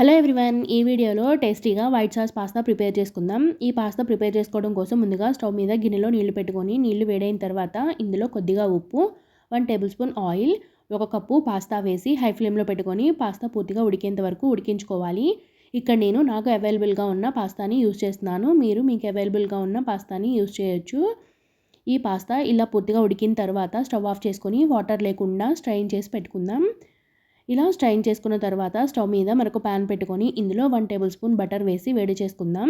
Hello everyone ఈ వీడియోలో టేస్టీగా వైట్ సాస్ పాస్తా ప్రిపేర్ చేసుకుందాం. ఈ పాస్తా ప్రిపేర్ చేసుకోవడం కోసం ముందుగా స్టవ్ మీద గిన్నెలో నీళ్ళు పెట్టుకొని నీళ్ళు వేడైన తర్వాత ఇందులో కొద్దిగా ఉప్పు వన్ టేబుల్ స్పూన్ ఆయిల్ ఒక కప్పు పాస్తా వేసి హై ఫ్లేమ్లో పెట్టుకొని పాస్తా పూర్తిగా ఉడికేంత వరకు ఉడికించుకోవాలి. ఇక్కడ నేను నాకు అవైలబుల్గా ఉన్న పాస్తాని యూజ్ చేస్తున్నాను. మీరు మీకు అవైలబుల్గా ఉన్న పాస్తాని యూజ్ చేయొచ్చు. ఈ పాస్తా ఇలా పూర్తిగా ఉడికిన తర్వాత స్టవ్ ఆఫ్ చేసుకొని వాటర్ లేకుండా స్ట్రైన్ చేసి పెట్టుకుందాం. ఇలా స్ట్రైన్ చేసుకున్న తర్వాత స్టవ్ మీద మరొక ప్యాన్ పెట్టుకొని ఇందులో వన్ టేబుల్ స్పూన్ బటర్ వేసి వేడి చేసుకుందాం.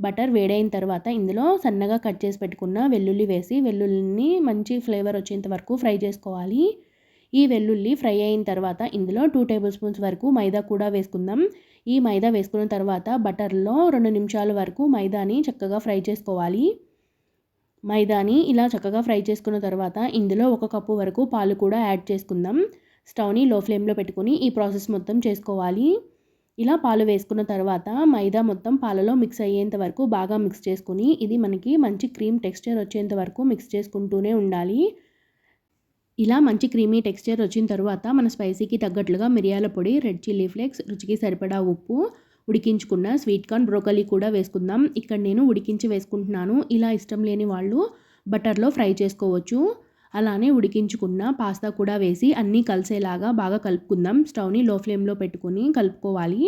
బటర్ వేడైన తర్వాత ఇందులో సన్నగా కట్ చేసి పెట్టుకున్న వెల్లుల్లి వేసి వెల్లుల్లిని మంచి ఫ్లేవర్ వచ్చేంత వరకు ఫ్రై చేసుకోవాలి. ఈ వెల్లుల్లి ఫ్రై అయిన తర్వాత ఇందులో టూ టేబుల్ స్పూన్స్ వరకు మైదా కూడా వేసుకుందాం. ఈ మైదా వేసుకున్న తర్వాత బటర్లో రెండు నిమిషాల వరకు మైదాని చక్కగా ఫ్రై చేసుకోవాలి. మైదాని ఇలా చక్కగా ఫ్రై చేసుకున్న తర్వాత ఇందులో ఒక కప్పు వరకు పాలు కూడా యాడ్ చేసుకుందాం. స్టవ్ని లో ఫ్లేమ్లో పెట్టుకుని ఈ ప్రాసెస్ మొత్తం చేసుకోవాలి. ఇలా పాలు వేసుకున్న తర్వాత మైదా మొత్తం పాలలో మిక్స్ అయ్యేంత వరకు బాగా మిక్స్ చేసుకుని ఇది మనకి మంచి క్రీమ్ టెక్స్చర్ వచ్చేంత వరకు మిక్స్ చేసుకుంటూనే ఉండాలి. ఇలా మంచి క్రీమీ టెక్స్చర్ వచ్చిన తర్వాత మన స్పైసీకి తగ్గట్లుగా మిరియాల పొడి రెడ్ చిల్లీ ఫ్లేక్స్ రుచికి సరిపడా ఉప్పు ఉడికించుకున్న స్వీట్ కార్న్ బ్రోకలీ కూడా వేసుకుందాం. ఇక్కడ నేను ఉడికించి వేసుకుంటున్నాను. ఇలా ఇష్టం లేని వాళ్ళు బటర్లో ఫ్రై చేసుకోవచ్చు. అలానే ఉడికించుకున్న పాస్తా కూడా వేసి అన్నీ కలిసేలాగా బాగా కలుపుకుందాం. స్టవ్ని లో ఫ్లేమ్లో పెట్టుకుని కలుపుకోవాలి.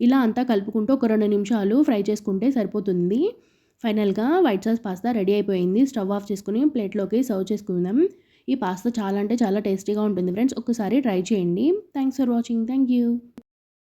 ఇలా అంతా కలుపుకుంటూ ఒక రెండు నిమిషాలు ఫ్రై చేసుకుంటే సరిపోతుంది. ఫైనల్గా వైట్ సాస్ పాస్తా రెడీ అయిపోయింది. స్టవ్ ఆఫ్ చేసుకుని ప్లేట్లోకి సర్వ్ చేసుకుందాం. ఈ పాస్తా చాలా అంటే చాలా టేస్టీగా ఉంటుంది ఫ్రెండ్స్. ఒకసారి ట్రై చేయండి. Thanks for watching. Thank you.